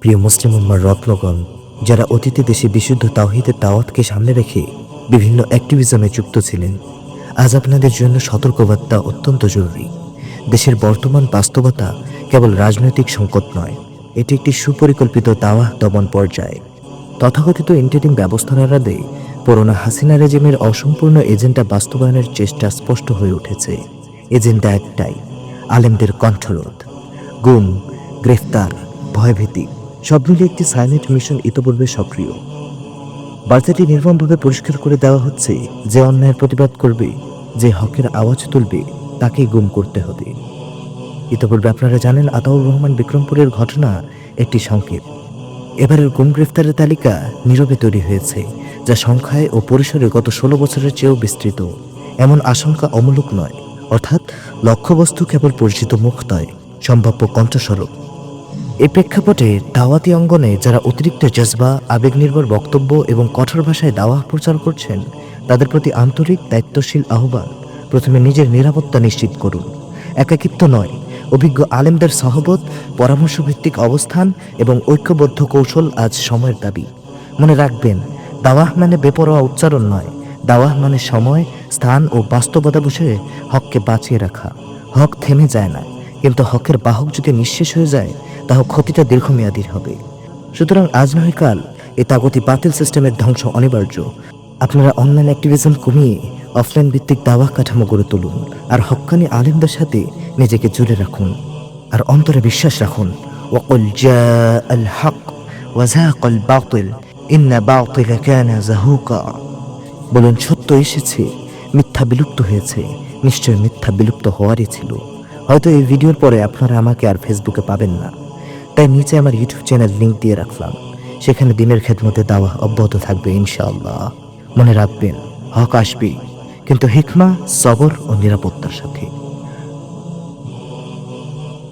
প্রিয় মুসলিম উম্মার রত্নগণ, যারা অতীতে দেশে বিশুদ্ধ তাওহিদের দাওয়াতকে সামনে রেখে বিভিন্ন অ্যাক্টিভিজমে যুক্ত ছিলেন, আজ আপনাদের জন্য সতর্কবার্তা অত্যন্ত জরুরি। দেশের বর্তমান বাস্তবতা কেবল রাজনৈতিক সংকট নয়, এটি একটি সুপরিকল্পিত দাওয়া দমন পর্যায়ে। তথাকথিত ইন্টারিম ব্যবস্থার আড়ালে পুরোনো হাসিনা রেজিমের অসম্পূর্ণ এজেন্ডা বাস্তবায়নের চেষ্টা স্পষ্ট হয়ে উঠেছে। এজেন্ডা একটাই, আলেমদের কণ্ঠরোধ। গুম, গ্রেফতার, ভয়ভীতি। সব মিলিয়ে একটি সাইলেন্ট মিশন ইতোপূর্বে সক্রিয়। বার্তাটি নির্মমভাবে পরিষ্কার করে দেওয়া হচ্ছে যে অন্যায়ের প্রতিবাদ করবে, যে হকের আওয়াজ তুলবে, তাকেই গুম করতে হবে। ইতোপূর্বে আপনারা জানেন আতাউর রহমান বিক্রমপুরের ঘটনা একটি সংকেত। এবারের গুম গ্রেফতারের তালিকা নীরবে তৈরি হয়েছে, যা সংখ্যায় ও পরিসরে গত ষোলো বছরের চেয়েও বিস্তৃত। এমন আশঙ্কা অমূলক নয়, অর্থাৎ লক্ষ্যবস্তু কেবল পরিচিত মুখ নয়, সম্ভাব্য কণ্ঠস্বরূপ। এই প্রেক্ষাপটে দাওয়াতি অঙ্গনে যারা অতিরিক্ত জজবা আবেগনির্ভর বক্তব্য এবং কঠোর ভাষায় দাওয়া প্রচার করছেন, তাদের প্রতি আন্তরিক দায়িত্বশীল আহ্বান। প্রথমে নিজের নিরাপত্তা নিশ্চিত করুন। একাকিত্ব নয়। অভিজ্ঞ আলেমদের সহবত, পরামর্শভিত্তিক অবস্থান এবং ঐক্যবদ্ধ কৌশল আজ সময়ের দাবি। মনে রাখবেন, দাওয়াহ মানে বেপরোয়া উচ্চারণ নয়। দাওয়াহ মানে সময়, স্থান ও বাস্তবতা বুঝে হককে বাঁচিয়ে রাখা। হক থেমে যায় না। কিন্তু হকের বাহক যদি নিঃশেষ হয়ে যায় তাহলে ক্ষতিটা দীর্ঘমেয়াদীর হবে। সুতরাং আজ নয় কাল এই তাগতি বাতিল সিস্টেমের ধ্বংস অনিবার্য। আপনারা অনলাইন অ্যাক্টিভিজম কমিয়ে অফলাইন ভিত্তিক দাওয়া কাঠামো গড়ে তুলুন আর হক্কানি আলেমদের সাথে নিজেকে জুড়ে রাখুন। আর অন্তরে বিশ্বাস রাখুন। ওয়াকুল জাআল হক ওয়াজাকাল বাতিল। ইন্না বাতিল কানা জাহুকা বলুন, সত্য এসেছে, মিথ্যা বিলুপ্ত হয়েছে, নিশ্চয় মিথ্যা বিলুপ্ত হওয়ারই ছিল। হয়তো এই ভিডিওর পরে আপনারা আমাকে আর ফেসবুকে পাবেন না। তাই নিচে আমার ইউটিউব চ্যানেল লিঙ্ক দিয়ে রাখলাম। সেখানে দিনের খেদমতে দাওয়া অব্যাহত থাকবে, ইনশাআল্লাহ। মনে রাখবেন, হক আসবে কিন্তু হিকমা, সবর ও নিরাপত্তার সাথে।